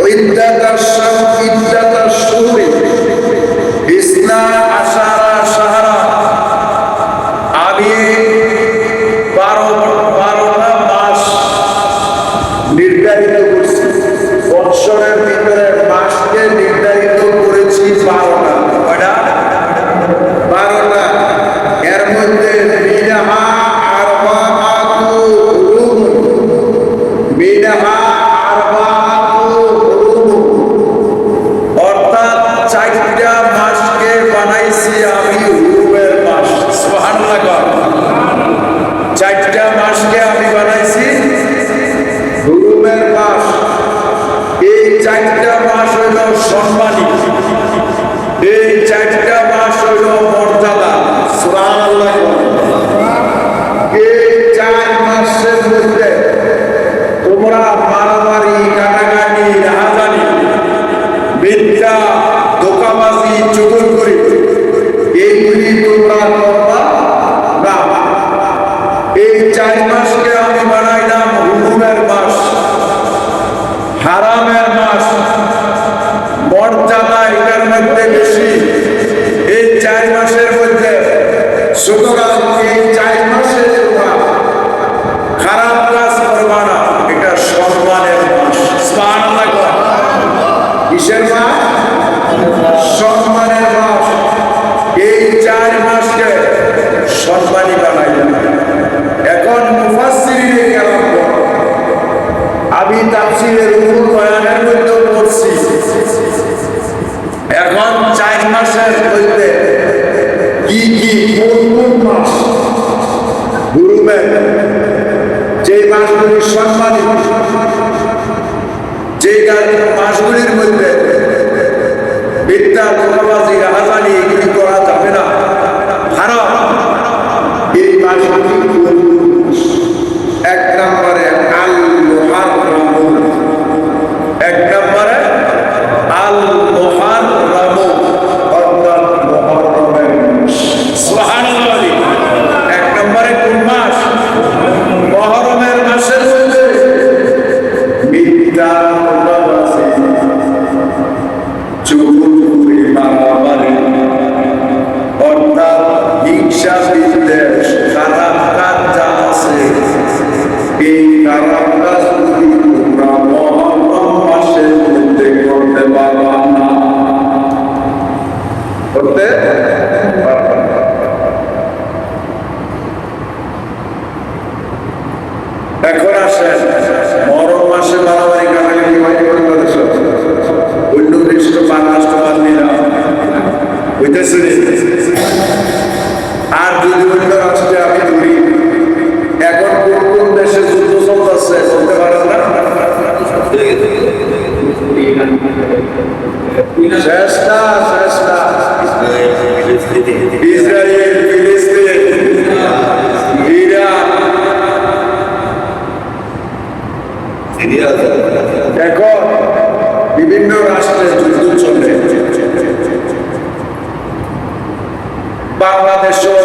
عدة الشهر عدة الشهور اثنا عشر شهرا আমি বারো বারোটা মাস নির্ধারিত করছি বৎসরের ভিতরে মাসকে হইল মর্যাদা। এই চার মাসের মধ্যে তোমরা মারামারি, কাটাকাটি, রাহাজানি, মিথ্যা, ধোকাবাজি চুগুল করি। এইগুলি তোমরা এই চার মাসে তোমরা খারাপ কাজ করবা না। এটা সম্মানের মাস। কিসের মাস? সম্মানের মাস। এই চার মাসকে সম্মানী বানাইলাম এখন মুফাসসিরিনে কেরাম বলেন, আমি তাফসীরের উপর বয়ানের মধ্যে পড়ছি। এখন চার মাসের মধ্যে কি কি কোন কোন মাস গুরুমের যে মাসগুলি সম্মানিত, যে মাসগুলির মধ্যে বিদ্যা ধোকাবাজি রাহাজানি এগুলি করা যাবে না। হারাম এই মাসগুলি এক নম্বরে আসেন। মরণ মাসে মারামারি কাটালে কি হয় বাংলাদেশ অন্য দেশ তো পাঁচ বাদ দিলাম হইতেছে আর যদি অন্য রাষ্ট্রে আমি ধরি এখন কোন কোন দেশে যুদ্ধ চলতেছে বলতে পারেন না? শেষ না ইসরায়েল এখন বিভিন্ন রাষ্ট্রে যুদ্ধ চলে বাংলাদেশও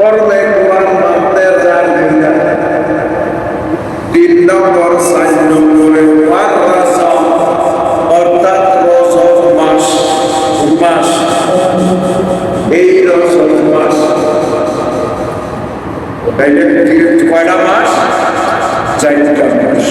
পর্দায় কোরআন বান্দের যার দুইটা তিন নম্বর চার নম্বরে ওয়ার রাসম অর্থাৎ রজব মাস মাস। এই রজব মাস। কয়টা মাস? চারটা মাস।